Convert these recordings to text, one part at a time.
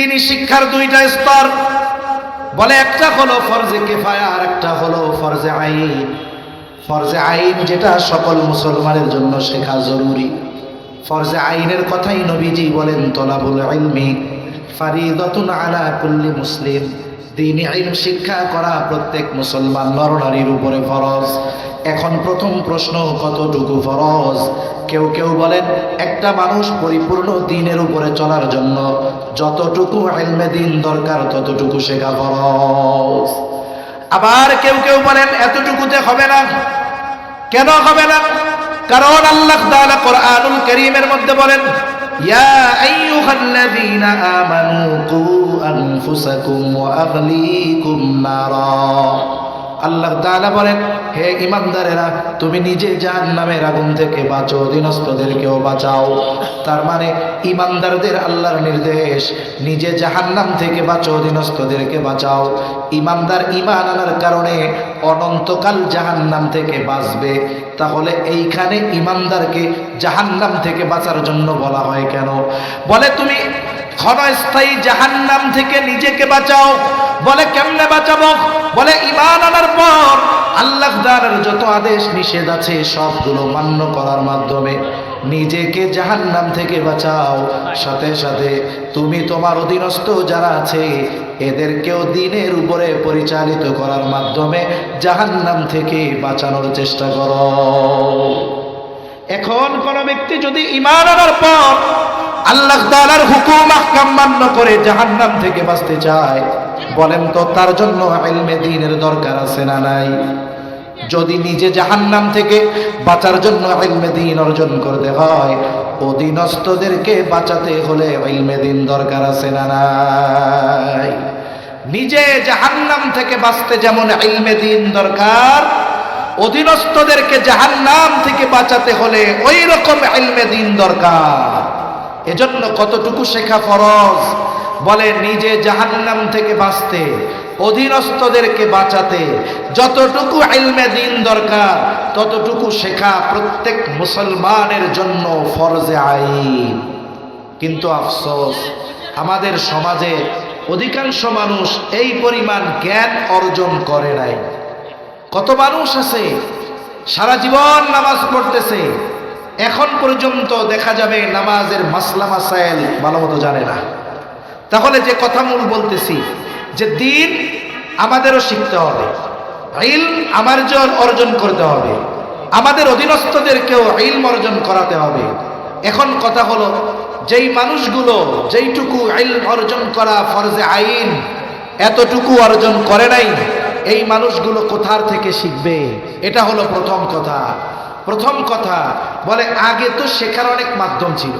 দিনই শিক্ষার দুইটা স্তর। বলে একটা হলো ফরজে কেফায়া, আর একটা হলো ফরজে আইন। ফরজে আইন যেটা সকল মুসলমানের জন্য শেখা জরুরি। ফরজে আইনের কথাই নবীজি বলেন, তলাবুল ইলমি ফারিদাতুন আলা কুল্লি মুসলিম। দিনী ইলম শিক্ষা করা প্রত্যেক মুসলমান নরনারীর উপরে ফরজ। এখন প্রথম প্রশ্ন, কতটুকু ফরজ? কেউ কেউ বলেন, একটা মানুষ পরিপূর্ণ দিনের উপরে চলার জন্য যতটুকু ইলমে দিন দরকার, ততটুকু শেখা ফরজ। আবার কেউ কেউ বলেন, এতটুকুতে হবে না। কেন হবে না? কারণ আল্লাহ কোরআনুল কারীমের মধ্যে বলেন يا أيها الذين آمنوا قوا أنفسكم وأغليكم نارا. আল্লাহ তাআলা বলেন, হে ইমানদারেরা তুমি নিজে জাহান্নামের আগুন থেকে বাঁচো অধীনস্থদেরকেও বাঁচাও। তার মানে ইমানদারদের আল্লাহর নির্দেশ, নিজে জাহান্নাম থেকে বাঁচো অধীনস্থদেরকে বাঁচাও। ইমানদার ইমান আনার কারণে অনন্তকাল জাহান্নাম থেকে বাঁচবে। তাহলে এইখানে ইমানদারকে জাহান্নাম থেকে বাঁচার জন্য বলা হয় কেন? বলে, তুমি ক্ষণস্থায়ী জাহান্নাম থেকে নিজেকে বাঁচাও। বলে, কেমনে বাঁচাবো? বলে ইমান আনার পর আল্লাহ দানের যত আদেশ নিষেধ আছে, সবগুলো মান্য করার মাধ্যমে নিজেকে জাহান্নাম থেকে বাঁচাও। সাথে সাথে তুমি তোমার অধীনস্থ যারা আছে, এদেরকেও দিনের উপরে পরিচালিত করার মাধ্যমে জাহান্নাম থেকে বাঁচানোর চেষ্টা করো। এখন কোনো ব্যক্তি যদি ইমান আনার পর আল্লাহ তাআলার হুকুম আহকাম মান্য করে জাহান্নাম থেকে বাঁচতে চায়। বলেন তো, তার জন্য ইলমে দ্বীনের দরকার আছে না নাই? যদি নিজে জাহান্নাম থেকে বাঁচার জন্য ইলমে দ্বীন অর্জন করতে হয়, অধীনস্থদেরকে বাঁচাতে হলে ইলমে দ্বীন দরকার আছে না নাই? নিজে জাহান্নাম থেকে বাঁচতে যেমন ইলমে দ্বীন দরকার, অধীনস্থদেরকে জাহান্নাম থেকে বাঁচাতে হলে ওই রকম ইলমে দিন দরকার। এজন্য কতটুকু শেখা ফরজ? বলে, নিজে জাহান্নাম থেকে বাঁচতে, অধীনস্থদেরকে বাঁচাতে, যতটুকু ইলমে দিন দরকার, ততটুকু শেখা প্রত্যেক মুসলমানের জন্য ফরজে আইন। কিন্তু আফসোস, আমাদের সমাজে অধিকাংশ মানুষ এই পরিমাণ জ্ঞান অর্জন করে নাই। কত মানুষ আছে, সারা জীবন নামাজ পড়তেছে এখন পর্যন্ত দেখা যাবে নামাজের মাসলা মাসাইল ভালো মতো জানে না। তাহলে যে কথা মূল বলতেছি, যে দিন আমাদেরও শিখতে হবে ইল আমার জন অর্জন করতে হবে, আমাদের অধীনস্থদেরকেও ইলম অর্জন করাতে হবে। এখন কথা হলো, যেই মানুষগুলো যেইটুকু ইল অর্জন করা ফরজে আইন, এতটুকু অর্জন করে নাই, এই মানুষগুলো কোথার থেকে শিখবে? এটা হলো প্রথম কথা। প্রথম কথা, বলে, আগে তো শেখার অনেক মাধ্যম ছিল।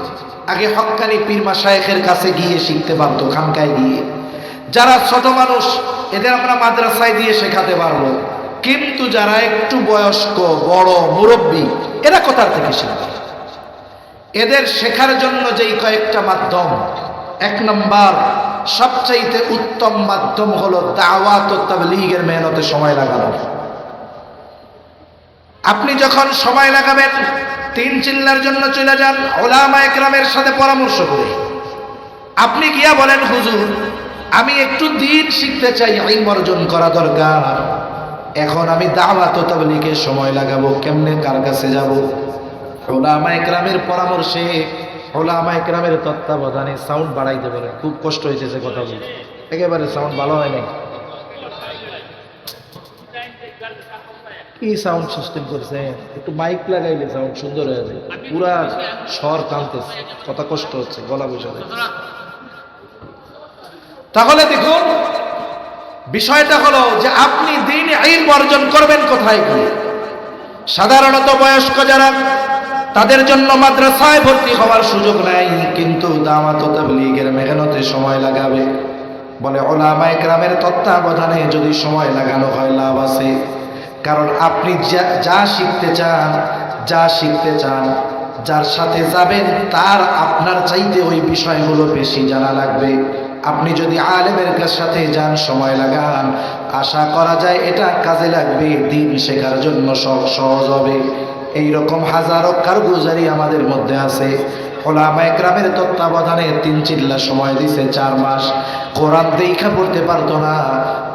আগে হক্কানি পীরমা মাসায়েখের কাছে গিয়ে শিখতে পারতো, খানকায় গিয়ে। যারা ছোট মানুষ, এদের আমরা মাদ্রাসায় দিয়ে শেখাতে পারব। কিন্তু যারা একটু বয়স্ক, বড়, মুরব্বী, এরা কোথার থেকে শিখবে? এদের শেখার জন্য যেই কয়েকটা মাধ্যম, এক নম্বর, সবচাইতে উত্তম মাধ্যম হলো দাওয়াত তাবলীগের মেহনতে সময় লাগানো। আপনি যখন সময় লাগাবেন, তিন চিল্লার জন্য চলে যান ওলামা একরামের সাথে পরামর্শ করে। আপনি গিয়া বলেন, হুজুর, আমি একটু দিন শিখতে চাই আইন অর্জন করা দরকার। এখন আমি দাওয়াত ও তাবলীগের সময় লাগাবো, কেমনে কার কাছে যাব? ওলামা একরামের পরামর্শে, ওলামা একরামের তত্ত্বাবধানে সাউন্ড বাড়াইতে পারে খুব কষ্ট হয়েছে সে কথা বলতে। একেবারে সাউন্ড ভালো হয় নাই। কি সাউন্ড সিস্টেম করছে। একটু মাইক লাগাইলে সাউন্ড সুন্দর হয়ে যায়। পুরা স্বর টানতেছে কথা কষ্ট হচ্ছে, গলা বসে তাহলে দেখুন, বিষয়টা হলো যে আপনি দিন আইন অর্জন করবেন কোথায় গিয়ে? সাধারণত বয়স্ক যারা, তাদের জন্য মাদ্রাসায় ভর্তি হওয়ার সুযোগ নাই, কিন্তু দামাত তাবলীগের মেহনতে সময় লাগাবে। বলে ওলামা একরামের তত্ত্বাবধানে যদি সময় লাগানো হয়, লাভ আছে। কারণ আপনি যা শিখতে চান, যা শিখতে চান, যার সাথে যাবেন, তার আপনার চাইতে ওই বিষয়গুলো বেশি জানা লাগবে। আপনি যদি আলেমের সাথে যান, সময় লাগান, আশা করা যায় এটা কাজে লাগবে, দিন শেখার জন্য সব সহজ হবে। এই রকম হাজারো কারগুজারি আমাদের মধ্যে আছে। ওলামা একরামের তত্ত্বাবধানে তিন চিল্লা সময় দিছে, চার মাস। কোরআন দেখা পড়তে পারতো না,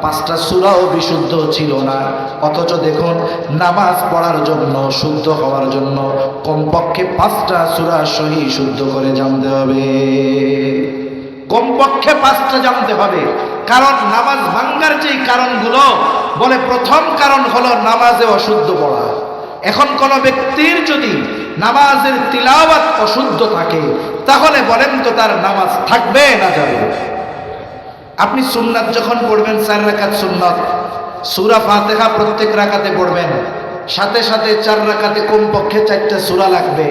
পাঁচটা সুরাও বিশুদ্ধ ছিল না। অথচ দেখুন, নামাজ পড়ার জন্য, শুদ্ধ হওয়ার জন্য কমপক্ষে পাঁচটা সুরা সহি শুদ্ধ করে জানতে হবে। কমপক্ষে পাঁচটা জানতে হবে। কারণ নামাজ ভাঙ্গার যেই কারণগুলো, বলে প্রথম কারণ হলো নামাজে অশুদ্ধ পড়া। এখন কোন ব্যক্তির যদি নামাজের তিলাওয়াত অশুদ্ধ থাকে, তাহলে বলেন তো তার নামাজ থাকবে না যাবে। আপনি সুন্নাত যখন পড়বেন, চার রাকাত সুন্নাত, সুরা ফাতেহা প্রত্যেক রাকাতে পড়বেন, সাথে সাথে চার রাকাতে কমপক্ষে চারটা সুরা লাগবে।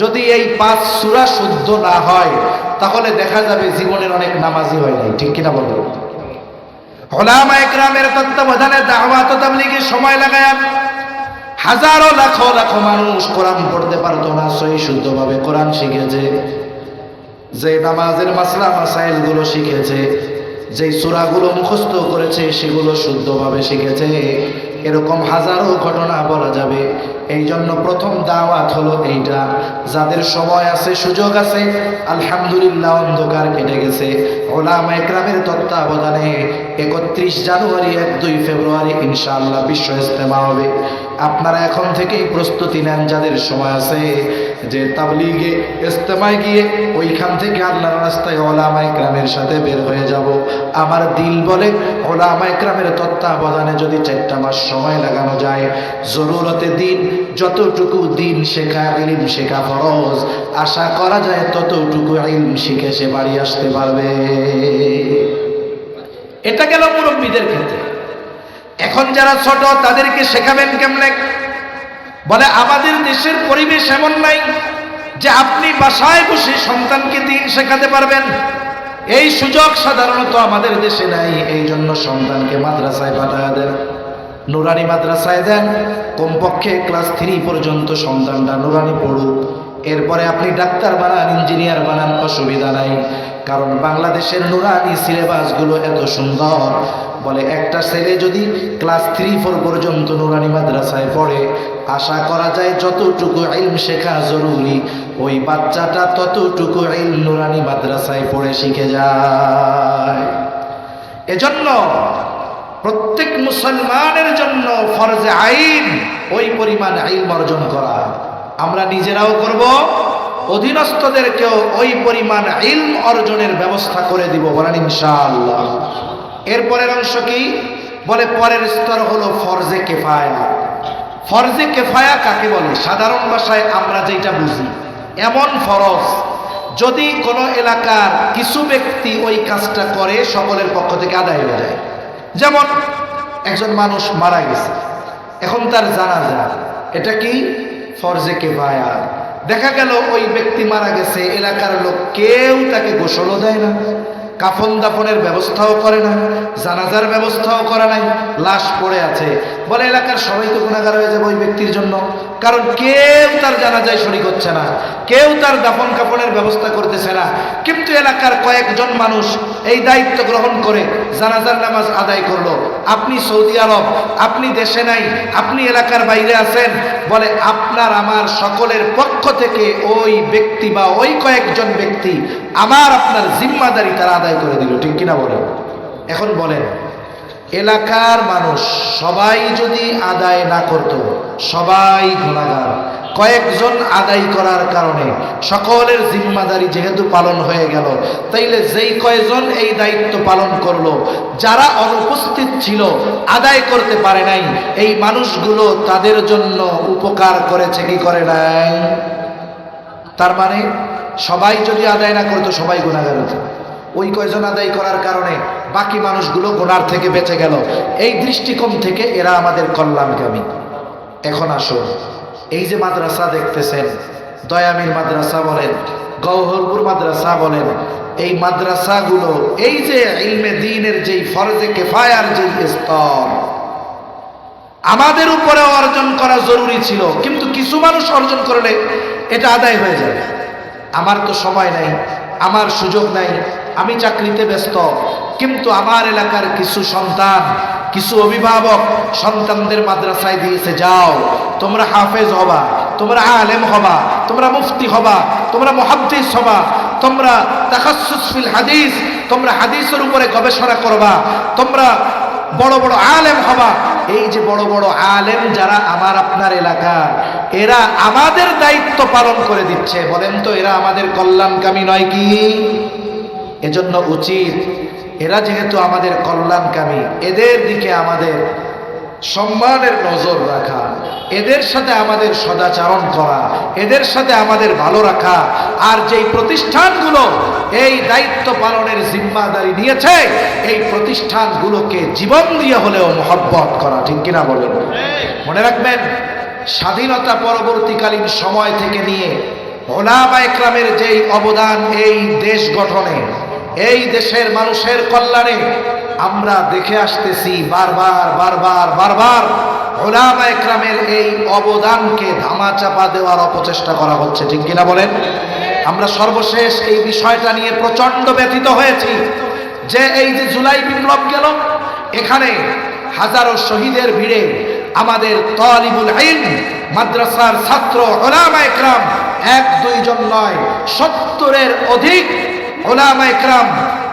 যদি এই পাঁচ সুরা শুদ্ধ না হয়, তাহলে দেখা যাবে জীবনের অনেক নামাজি হয় নাই, ঠিক কিনা বলব ওলামা একরামের তত্ত্বাবধানে দাওয়াত তাবলিগের সময় লাগায় হাজারো লাখো লাখো মানুষ কোরআন পড়তে পারতো না সহি শুদ্ধভাবে কোরআন শিখেছে। যে নামাজের মাসলা মাসাইলগুলো শিখেছে, যে সুরাগুলো মুখস্থ করেছে, সেগুলো শুদ্ধভাবে শিখেছে। এরকম হাজারো ঘটনা বলা যাবে। এই জন্য প্রথম দাওয়াত হলো এইটা। যাদের সময় আছে, সুযোগ আছে, আলহামদুলিল্লাহ অন্ধকার কেটে গেছে। ওলামা একরামের তত্ত্বাবধানে একত্রিশ জানুয়ারি এক দুই ফেব্রুয়ারি ইনশাআল্লাহ বিশ্ব ইস্তেমা হবে। আপনারা এখন থেকেই প্রস্তুতি নেন যাদের সময় আছে, যে তাবলিগে ইস্তেমায় গিয়ে ওইখান থেকে আল্লাহর রাস্তায় ওলামা একরামের সাথে বের হয়ে যাব। আমার দিল বলে ওলামা একরামের তত্ত্বাবধানে যদি চারটা মাস সময় লাগানো যায়, জরুরতে দিন, যতটুকু দিন শেখা, ইলিম শেখা ফরজ, আশা করা যায় ততটুকু ইলম শিখে সে বাড়ি আসতে পারবে। এটা গেল মুরব্বীদের ক্ষেত্রে। এখন যারা ছোট, তাদেরকে শেখাবেন কেমনে? বলে, আমাদের দেশের পরিবেশ এমন নাই যে আপনি বাসায় বসে সন্তানকে দিন শেখাতে পারবেন। এই সুযোগ সাধারণত আমাদের দেশে নাই, এই জন্য সন্তানকে মাদ্রাসায় পাঠায় দেন, নুরানি মাদ্রাসায় দেন, কমপক্ষে ক্লাস থ্রি পর্যন্ত সন্তানটা নুরানি পড়ুক। এরপরে আপনি ডাক্তার বানান, ইঞ্জিনিয়ার বানান, অসুবিধা নাই। কারণ বাংলাদেশের নুরানি সিলেবাসগুলো এত সুন্দর। বলে একটা ছেলে যদি ক্লাস থ্রি, ফোর পর্যন্ত নুরানি মাদ্রাসায় পড়ে, আশা করা যায় যতটুকু ইলম শেখা জরুরি, ওই বাচ্চাটা ততটুকু ইলম নুরানি মাদ্রাসায় পড়ে শিখে যায়। এজন্য প্রত্যেক মুসলমানের জন্য ফরজে আইন ওই পরিমাণ আইন অর্জন করা। আমরা নিজেরাও করব অধীনস্থদেরকেও ওই পরিমাণ ইলম অর্জনের ব্যবস্থা করে দিব বলেন ইনশাআল্লাহ। এরপরের অংশ কি? বলে পরের স্তর হলো ফরজে কেফায়া। ফরজে কেফায়া কাকে বলে? সাধারণ ভাষায় আমরা যেটা বুঝি, এমন ফরজ, যদি কোনো এলাকার কিছু ব্যক্তি ওই কাজটা করে সকলের পক্ষ থেকে আদায় হয়ে যায়। যেমন একজন মানুষ মারা গেছে, এখন তার জানা যায় এটা কি? ফরজে কেফায়া। দেখা গেল ওই ব্যক্তি মারা গেছে, এলাকার লোক কেউ তাকে গোসলও দেয় না, কাফন দাফনের ব্যবস্থাও করে না, জানাজার ব্যবস্থাও করে নাই, লাশ পড়ে আছে। বলে এলাকার সবাই তো গুণাগার হয়ে যাবে ওই ব্যক্তির জন্য। কারণ কেউ তার জানাজায় শরিক হচ্ছে না, কেউ তার দাফন কাফনের ব্যবস্থা করতেছে না। কিন্তু এলাকার কয়েকজন মানুষ এই দায়িত্ব গ্রহণ করে জানাজার নামাজ আদায় করল। আপনি সৌদি আরব, আপনি দেশে নাই, আপনি এলাকার বাইরে আছেন, বলে আপনার, আমার সকলের পক্ষ থেকে ওই ব্যক্তি বা ওই কয়েকজন ব্যক্তি আমার আপনার জিম্মাদারি তারা আদায় করে দিল, ঠিক কিনা বলেন? এখন বলেন। এলাকার মানুষ সবাই যদি আদায় না করত, সবাই গুণাগার। কয়েকজন আদায় করার কারণে সকলের জিম্মাদারি যেহেতু পালন হয়ে গেল, তাইলে যেই কয়জন এই দায়িত্ব পালন করল, যারা অনুপস্থিত ছিল, আদায় করতে পারে নাই, এই মানুষগুলো তাদের জন্য উপকার করেছে কি করে নাই? তার মানে সবাই যদি আদায় না করতো, সবাই গুণাগার হতো। ওই কয়জন আদায় করার কারণে বাকি মানুষগুলো গোনার থেকে বেঁচে গেল। এই দৃষ্টিকোণ থেকে এরা আমাদের কল্যাণকামী এখন আসুন, এই যে মাদ্রাসা দেখতেছেন, দয়ামির মাদ্রাসা বলেন গৌহরপুর মাদ্রাসা বলেন, এই মাদ্রাসাগুলো, এই যে ইলমে দিনের যেই ফরজে কেফায়ার যেই স্তর, আমাদের উপরে অর্জন করা জরুরি ছিল, কিন্তু কিছু মানুষ অর্জন করলে এটা আদায় হয়ে যাবে। আমার তো সময় নাই, আমার সুযোগ নাই আমি চাকরিতে ব্যস্ত, কিন্তু আমার এলাকার কিছু সন্তান, কিছু অভিভাবক সন্তানদের মাদ্রাসায় দিয়েছে, যাও, তোমরা হাফেজ হবা, তোমরা আলেম হবা, তোমরা মুফতি হবা, তোমরা মুহাদ্দিস হবা, তোমরা তাকাসুসফিল হাদিস, তোমরা হাদিসের উপরে গবেষণা করবা, তোমরা বড় বড় আলেম হবা। এই যে বড় বড় আলেম যারা আমার আপনার এলাকার এরা আমাদের দায়িত্ব পালন করে দিচ্ছে। বলেন তো, এরা আমাদের কল্যাণকামী নয় কি? এজন্য উচিত, এরা যেহেতু আমাদের কল্যাণকামী, এদের দিকে আমাদের সম্মানের নজর রাখা, এদের সাথে আমাদের সদাচরণ করা, এদের সাথে আমাদের ভালো রাখা, আর যেই প্রতিষ্ঠানগুলো এই দায়িত্ব পালনের জিম্মাদারি নিয়েছে, এই প্রতিষ্ঠানগুলোকে জীবন দিয়ে হলেও মহব্বত করা, ঠিক কিনা বলেন? মনে রাখবেন, স্বাধীনতা পরবর্তীকালীন সময় থেকে নিয়ে ওলামা একরামের যেই অবদান এই দেশ গঠনে এই দেশের মানুষের কল্যাণে আমরা দেখে আসতেছি বারবার বারবার বারবার ওলামা একরামের এই অবদানকে ধামাচাপা দেওয়ার অপচেষ্টা করা হচ্ছে, ঠিক কিনা বলেন? আমরা সর্বশেষ এই বিষয়টা নিয়ে প্রচণ্ড ব্যথিত হয়েছি যে এই যে জুলাই বিপ্লব গেল, এখানে হাজারো শহীদের ভিড়ে আমাদের তলিবুল আইন মাদ্রাসার ছাত্র ওলামা একরাম এক দুইজন নয়, সত্তরের অধিক ওলামা একরাম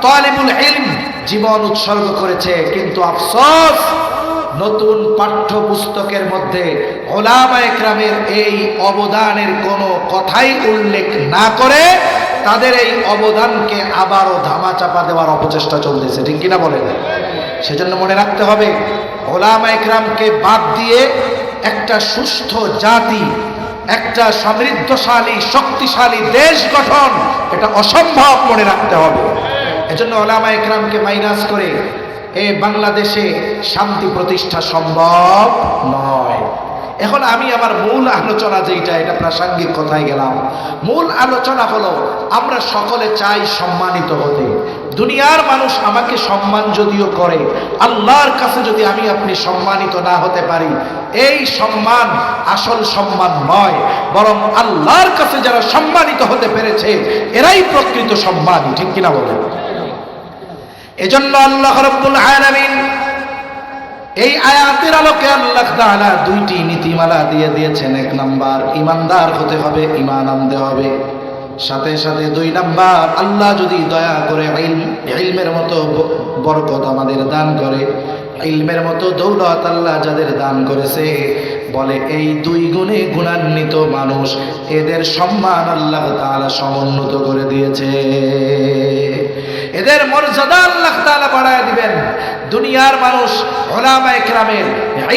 তলিবুল ইলম জীবন উৎসর্গ করেছে, কিন্তু আফসোস, নতুন পাঠ্যপুস্তকের মধ্যে ওলামা একরামের এই অবদানের কোনো কথাই উল্লেখ না করে তাদের এই অবদানকে আবারও ধামাচাপা দেওয়ার অপচেষ্টা চলতেছে, ঠিক কিনা বলেন? সেজন্য মনে রাখতে হবে, ওলামা বাদ দিয়ে একটা সুস্থ জাতি একটা সমৃদ্ধশালী, শক্তিশালী দেশ গঠন, এটা অসম্ভব মনে রাখতে হবে। এজন্য ওলামা একরামকে মাইনাস করে এ বাংলাদেশে শান্তি প্রতিষ্ঠা সম্ভব নয়। এখন আমি আমার মূল আলোচনা যেটা এটা প্রাসঙ্গিক কথায় গেলাম। মূল আলোচনা হলো, আমরা সকলে চাই সম্মানিত হতে। দুনিয়ার মানুষ আমাকে সম্মান যদিও করে, আল্লাহর কাছে যদি আমি আপনি সম্মানিত না হতে পারি, এই সম্মান আসল সম্মান নয়, বরং আল্লাহর কাছে যারা সম্মানিত হতে পেরেছে, এরাই প্রকৃত সম্মানী, ঠিক কিনা বলেন? এজন্য আল্লাহ রব্বুল আলামিন এই আয়াতের আলোকে আল্লাহ তাআলা দুইটি নীতিমালা দিয়ে দিয়েছেন। এক নাম্বার ইমানদার হতে হবে ইমান আনতে হবে। সাথে সাথে দুই নাম্বার, আল্লাহ যদি দয়া করে ইলম, ইলমের মতো বরকত আমাদের দান করে, ইলমের মতো দৌলত আল্লাহ যাদের দান করেছে, বলে এই দুই গুণে গুণান্বিত মানুষ এদের সম্মান আল্লাহ তাআলা সমুন্নত করে দিয়েছে। এদের মর্যাদা আল্লাহ তাআলা বাড়ায় দিবেন। দুনিয়ার মানুষ ওলামা একরামের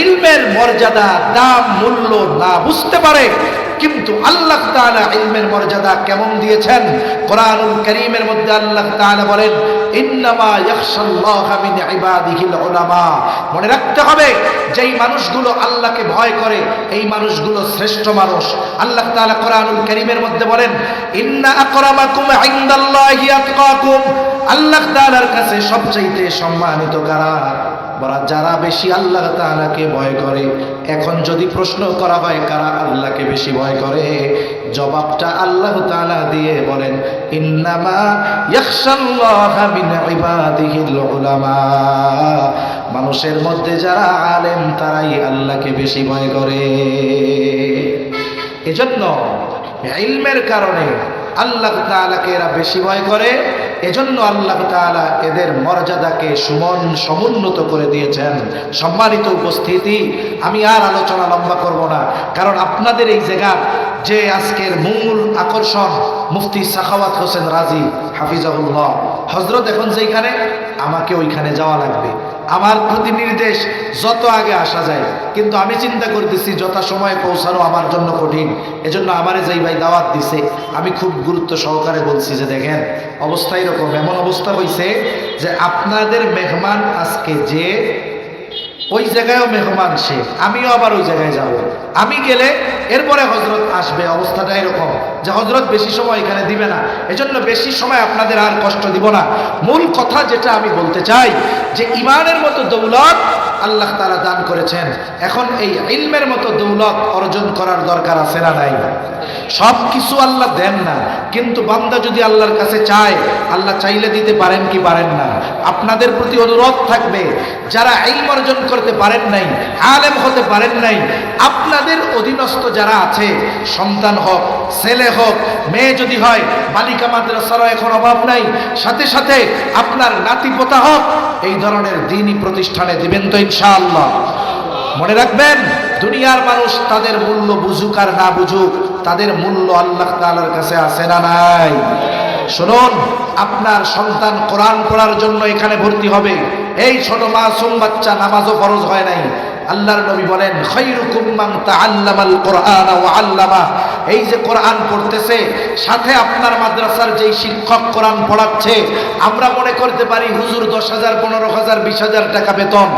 ইলমের মর্যাদা, দাম, মূল্য না বুঝতে পারে কিন্তু আল্লাহ তাআলা ইলমের মর্যাদা কেমন দিয়েছেন? কোরআনুল কারীমের মধ্যে আল্লাহ তাআলা বলেন মিন রাখতে হবে, যেই মানুষগুলো আল্লাহকে ভয় করে, এই মানুষগুলো শ্রেষ্ঠ মানুষ। আল্লাহ তাআলা কোরআনুল কারীমের মধ্যে বলেন, ইন্না আল্লাহ তাআলার কাছে সবচাইতে সম্মানিত কারা? বলা যারা বেশি আল্লাহ তাআলাকে ভয় করে, এখন যদি প্রশ্ন করা হয়, কারা আল্লাহকে বেশি ভয় করে? জবাবটা আল্লাহ তাআলা দিয়ে বলেন মিন মানুষের মধ্যে যারা আলেম, তারাই আল্লাহকে বেশি ভয় করে। এজন্য ইলমের কারণে আল্লাহ তালাকে এরা বেশি ভয় করে। এজন্য আল্লাহ তালা এদের মর্যাদাকে সুমন, সমুন্নত করে দিয়েছেন। সম্মানিত উপস্থিতি, আমি আর আলোচনা লম্বা করব না। কারণ আপনাদের এই জায়গা যে আজকের মূল আকর্ষণ মুফতি সাখাওয়াত হোসেন রাজি, হাফিজাহুল্লাহ। হজরত এখন যেখানে আমাকে ওইখানে যাওয়া লাগবে। আমার প্রতি নির্দেশ, যত আগে আসা যায়। কিন্তু আমি চিন্তা করতেছি যথা সময়ে পৌঁছানো আমার জন্য কঠিন। এজন্য আমারে যেই ভাই দাওয়াত দিছে, আমি খুব গুরুত্ব সহকারে বলছি যে, দেখেন, অবস্থা এরকম। এমন অবস্থা হয়েছে যে, আপনাদের মেহমান আজকে যে, ওই জায়গায়ও মেহমান সে। আমিও আবার ওই জায়গায় যাব। আমি গেলে এরপরে হজরত আসবে, অবস্থাটা এরকম। যে হজরত বেশি সময় এখানে দিবে না। এজন্য বেশি সময় আপনাদের আর কষ্ট দিব না। মূল কথা যেটা আমি বলতে চাই, যে ইমানের মতো দৌলত আল্লাহ তারা দান করেছেন। এখন এই ইলমের মতো দৌলত অর্জন করার দরকার আছে না নাই? সব কিছু আল্লাহ দেন না। কিন্তু বান্দা যদি আল্লাহর কাছে চায়, আল্লাহ চাইলে দিতে পারেন কি পারেন না? আপনাদের প্রতি অনুরোধ থাকবে, যারা ইলম অর্জন করতে পারেন নাই, আলেম হতে পারেন নাই, আপনাদের অধীনস্থ যারা আছে, সন্তান হোক, ছেলে হোক, মেয়ে যদি হয় বালিকা মাদ্রাসারও এখন অভাব নাই। সাথে সাথে আপনার নাতিপোতা হোক, এই ধরনের দিনই প্রতিষ্ঠানে দিবেন তো ইনশাআল্লাহ। মনে রাখবেন, দুনিয়ার মানুষ তাদের মূল্য বুঝুক আর না বুঝুক, তাদের মূল্য আল্লাহ তাআলার কাছে আছে না নাই? শুনুন, আপনার সন্তান কোরআন পড়ার জন্য এখানে ভর্তি হবে। এই ছোট মাসুম বাচ্চা নামাজও ফরজ হয় নাই। আল্লাহর নবী বলেন এই যে কোরআন পড়তেছে, সাথে আপনার মাদ্রাসার যেই শিক্ষক কোরআন পড়াচ্ছে, আমরা মনে করতে পারি, হুজুর দশ হাজার, পনেরো হাজার, বিশ হাজার টাকা বেতন।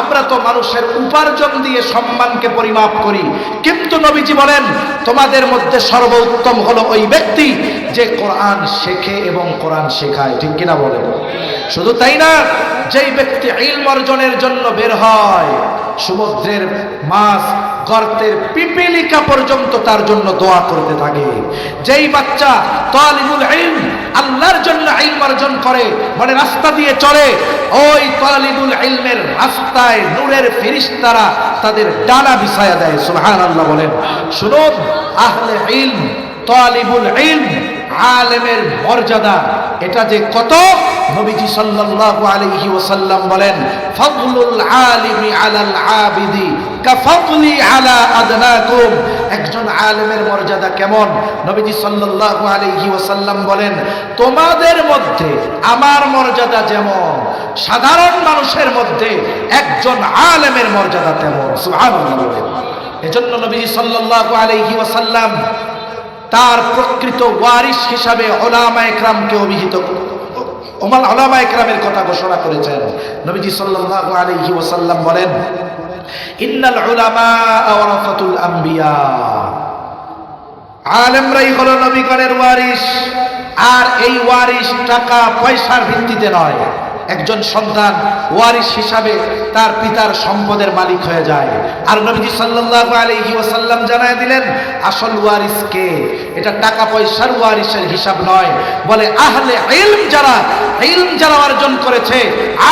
আমরা তো মানুষের উপার্জন দিয়ে সম্মানকে পরিমাপ করি। কিন্তু নবীজি বলেন, তোমাদের মধ্যে সর্বোত্তম হলো ওই ব্যক্তি যে কোরআন শেখে এবং কোরআন শেখায়। ঠিক কিনা বলেন? শুধু তাই না, যেই ব্যক্তি ইলম অর্জনের জন্য বের হয় সমুদ্রের মাছ, গর্তের পিপিলিকা পর্যন্ত তার জন্য দোয়া করতে থাকে। যেই বাচ্চা তালিবুল ইলম, আল্লাহর জন্য ইলম অর্জন করে মানে রাস্তা দিয়ে চলে, ওই তালিবুল ইলমের রাস্তায় নূরের ফেরেশতারা তাদের ডানা বিছায়া দেয়, সুবহানাল্লাহ বলেন। শুনুন, আহলে ইলম তালিবুল ইলম, আলেমের মর্যাদা এটা যে কত নবীজি সাল্লাল্লাহু আলাইহি ওয়াসাল্লাম বলেন, ফাদলুল আলিমি আলাল আবিদি কাফাদলি আলা আদনাকুম। একজন আলেমের মর্যাদা কেমন? নবীজি সাল্লাল্লাহু আলাইহি ওয়াসাল্লাম বলেন, তোমাদের মধ্যে আমার মর্যাদা যেমন, সাধারণ মানুষের মধ্যে একজন আলেমের মর্যাদা তেমন। সুবহানাল্লাহ। এজন্য নবীজি সাল্লাল্লাহু আলাইহি ওয়াসাল্লাম তার প্রকৃত ওয়ারিস হিসাবে ওলামা একরামকে অভিহিত ওমাল ওলামা একরামের কথা ঘোষণা করেছেন। নবীজি সাল্লাল্লাহু আলাইহি ওয়াসাল্লাম বলেন, ইন্নাল উলামা ওয়ারাসাতুল আম্বিয়া। আলেমরাই হলো নবীগণের ওয়ারিস আর এই ওয়ারিস টাকা পয়সার ভিত্তিতে নয়। একজন সন্তান ওয়ারিস হিসাবে তার পিতার সম্পদের মালিক হয়ে যায়। আর নবীজি সাল্লাল্লাহু আলাইহি ওয়াসাল্লাম জানায় দিলেন, আসল ওয়ারিস কে? এটা টাকা পয়সার ওয়ারিসের হিসাব নয়। বলে, আহলে ইলম যারা ইলম যারা অর্জন করেছে,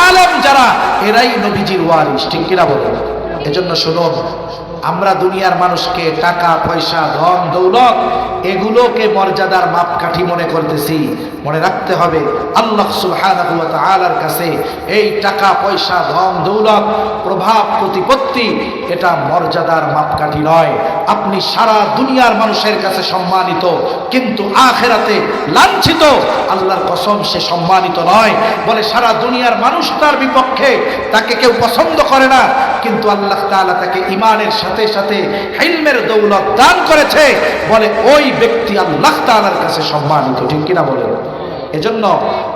আলেম যারা, এরাই নবীজির ওয়ারিস ঠিক কিনা বলেন? এজন্য শুনুন আমরা দুনিয়ার মানুষকে টাকা, পয়সা, ধন, দৌলত এগুলোকে মর্যাদার মাপকাঠি মনে করতেছি। মনে রাখতে হবে আল্লাহ তাআলার কাছে এই টাকা, পয়সা, ধন, দৌলত, প্রভাব, প্রতিপত্তি এটা মর্যাদার মাপকাঠি নয়। আপনি সারা দুনিয়ার মানুষের কাছে সম্মানিত, কিন্তু আখেরাতে লাঞ্ছিত, আল্লাহর কসম সে সম্মানিত নয়। বলে সারা দুনিয়ার মানুষ তার বিপক্ষে তাকে কেউ পছন্দ করে না কিন্তু আল্লাহ তালা তাকে ইমানের সাথে সাথে হিলমের দৌলত দান করেছে। বলে ওই ব্যক্তি আল্লাহ তালার কাছে সম্মানিত, ঠিক কিনা বলেন? এজন্য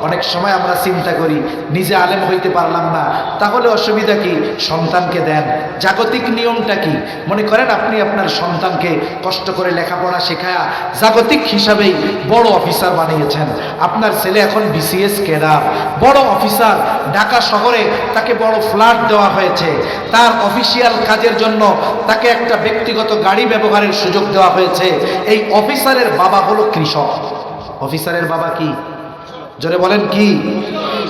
অনেক সময় আমরা চিন্তা করি, নিজে আলেম হইতে পারলাম না, তাহলে অসুবিধা কি? সন্তানকে দেন। জাগতিক নিয়মটা কি? মনে করেন আপনি আপনার সন্তানকে কষ্ট করে লেখাপড়া শেখায়া জাগতিক হিসাবেই বড় অফিসার বানিয়েছেন। আপনার ছেলে এখন বিসিএস কেডার বড় অফিসার ঢাকা শহরে তাকে বড় ফ্ল্যাট দেওয়া হয়েছে। তার অফিসিয়াল কাজের জন্য তাকে একটা ব্যক্তিগত গাড়ি ব্যবহারের সুযোগ দেওয়া হয়েছে। এই অফিসারের বাবা হলো কৃষক। অফিসারের বাবা কি? জোরে বলেন কি?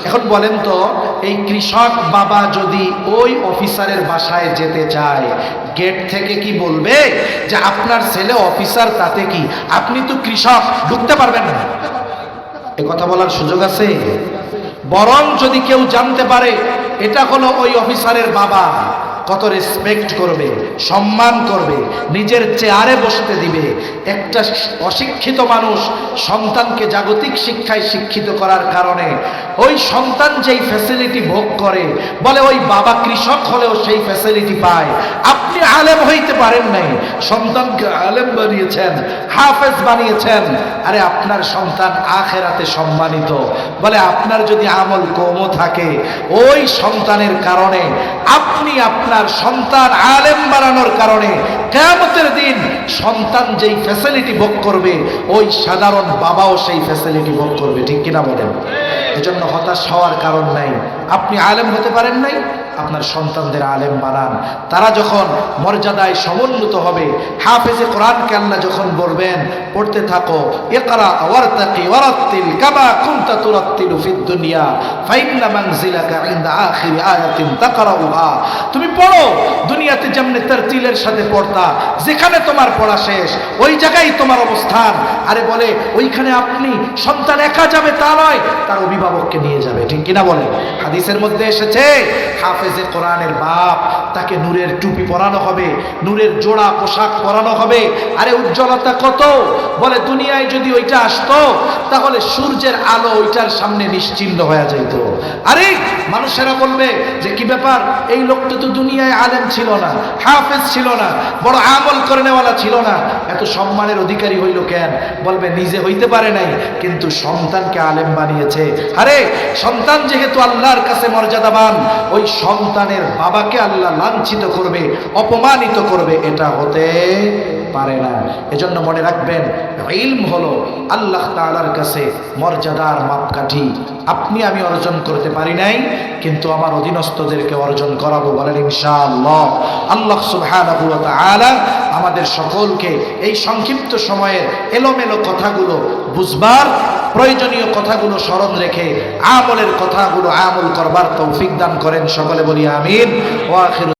এখন বলেন তো, এই কৃষক বাবা যদি ওই অফিসারের বাসায় যেতে চায়, গেট থেকে কি বলবে যে আপনার ছেলে অফিসার তাতে কি? আপনি তো কৃষক, ঢুকতে পারবেন না। এ কথা বলার সুযোগ আছে? বরং যদি কেউ জানতে পারে, এটা হলো ওই অফিসারের বাবা। কত রেসপেক্ট করবে, সম্মান করবে, নিজের চেয়ারে বসতে দিবে। একটা অশিক্ষিত মানুষ সন্তানকে জাগতিক শিক্ষায় শিক্ষিত করার কারণে ওই সন্তান যেই ফ্যাসিলিটি ভোগ করে, বলে ওই বাবা কৃষক হলেও সেই ফ্যাসিলিটি পায়। আপনি আলেম হইতে পারেন নাই, সন্তানকে আলেম বানিয়েছেন, হাফেজ বানিয়েছেন। আরে আপনার সন্তান আখেরাতে সম্মানিত। বলে আপনার যদি আমল কমও থাকে, ওই সন্তানের কারণে আপনি আপনার আপনার সন্তান আলেম বানানোর কারণে কেয়ামতের দিন সন্তান যেই ফ্যাসিলিটি ভোগ করবে, ওই সাধারণ বাবাও সেই ফ্যাসিলিটি ভোগ করবে। ঠিক কিনা বলেন? এজন্য হতাশ হওয়ার কারণ নাই। আপনি আলেম হতে পারেন নাই, আপনার সন্তানদের আলেম বানান। তারা যখন মর্যাদায় সমুন্নত হবে, হাফেজে কোরআনকে আল্লাহ যখন বলবেন, পড়তে থাকো তুমি পড়ো, দুনিয়াতে যেমনি তারতিলের সাথে পড়তা, যেখানে তোমার পড়া শেষ, ওই জায়গায় তোমার অবস্থান। আরে বলে, ওইখানে আপনি সন্তান একা যাবে তা নয়, তার অভিভাবককে নিয়ে যাবে, ঠিক কিনা বলে হাদিসের মধ্যে এসেছে হাফেজে কোরআনের বাপ, তাকে নূরের টুপি পরানো হবে, নূরের জোড়া পোশাক পরানো হবে। আরে উজ্জ্বলতা কত? বলে, দুনিয়ায় যদি ওইটা আসতো, তাহলে সূর্যের আলো ওইটার সামনে নিশ্চিন্ন হয়ে যাইত। আরে, মানুষেরা বলবে যে, কি ব্যাপার? এই লোকটা তো দুনিয়ায় আলেম ছিল না, হাফেজ ছিল না, বড় আমল করে নেওয়ালা ছিল না। এত সম্মানের অধিকারী হইল কেন? বলবে, নিজে হইতে পারে নাই, কিন্তু সন্তানকে আলেম বানিয়েছে। আরে, সন্তান যেহেতু আল্লাহর কাছে মর্যাদাবান, ওই সন্তানের বাবাকে আল্লাহ লাঞ্ছিত করবে, অপমানিত করবে, এটা হতে পারে না। এজন্য মনে রাখবেন, ইলম হলো আল্লাহ তাআলার কাছে মর্যাদার মাপকাঠি। আপনি আমি অর্জন করতে পারি নাই, কিন্তু আমার অধীনস্থদেরকে অর্জন করাবো বলেন ইনশাআল্লাহ। আল্লাহ তাআলা আমাদের সকলকে এই সংক্ষিপ্ত সময়ের এলোমেলো কথাগুলো বুঝবার প্রয়োজনীয় কথাগুলো স্মরণ রেখে আমলের কথাগুলো আমল করবার তৌফিক দান করেন। সকলে বলি আমিন। ও আখিরু